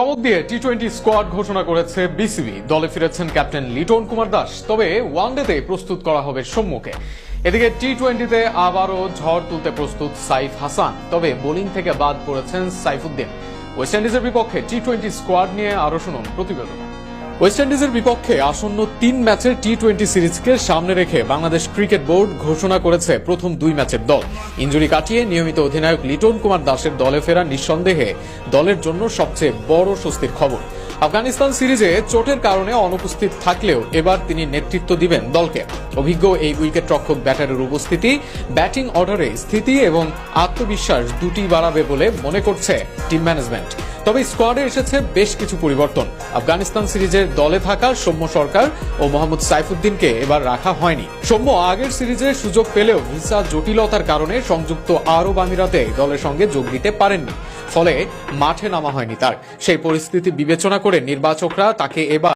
চমক দিয়ে T twenty squad ঘোষণা করেছে বিসিবি দলে ফিরেছেন ক্যাপ্টেন লিটন কুমার দাস। তবে ওয়ান ওয়ানডেতে প্রস্তুত করা হবে সম্মুখে এদিকে টি টোয়েন্টিতে আবারও ঝড় তুলতে প্রস্তুত সাইফ হাসান। তবে বোলিং থেকে বাদ পড়েছেন সাইফুদ্দিন। ওয়েস্ট ইন্ডিজের বিপক্ষে টি টোয়েন্টি স্কোয়াড নিয়ে আরও শুনুন প্রতিবেদন। ওয়েস্ট ইন্ডিজের বিপক্ষে আসন্ন তিন ম্যাচের টি টোয়েন্টি সিরিজকে সামনে রেখে বাংলাদেশ ক্রিকেট বোর্ড ঘোষণা করেছে প্রথম দুই ম্যাচের দল। ইঞ্জুরি কাটিয়ে নিয়মিত অধিনায়ক লিটন কুমার দাসের দলে ফেরা নিঃসন্দেহে দলের জন্য সবচেয়ে বড় স্বস্তির খবর। আফগানিস্তান সিরিজে চোটের কারণে অনুপস্থিত থাকলেও এবার তিনি নেতৃত্ব দিবেন দলকে। অভিজ্ঞ এই উইকেট রক্ষক ব্যাটারের উপস্থিতি, ব্যাটিং অর্ডারে স্থিতি এবং আত্মবিশ্বাস দুটি বাড়াবে বলে মনে করছে টিম ম্যানেজমেন্ট। তবে স্কোয়াডে এসেছে বেশ কিছু পরিবর্তন। আফগানিস্তান সিরিজের দলে থাকা সৌম্য সরকার ও মোহাম্মদ সাইফুদ্দিনকে এবার রাখা হয়নি। সৌম্য আগের সিরিজে সুযোগ পেলেও ভিসা জটিলতার কারণে সংযুক্ত আরব আমিরাতে দলের সঙ্গে যোগ দিতে পারেননি। ফলে মাঠে নামা হয়নি তার। সেই পরিস্থিতি বিবেচনা করে নির্বাচকরা তাকে এবার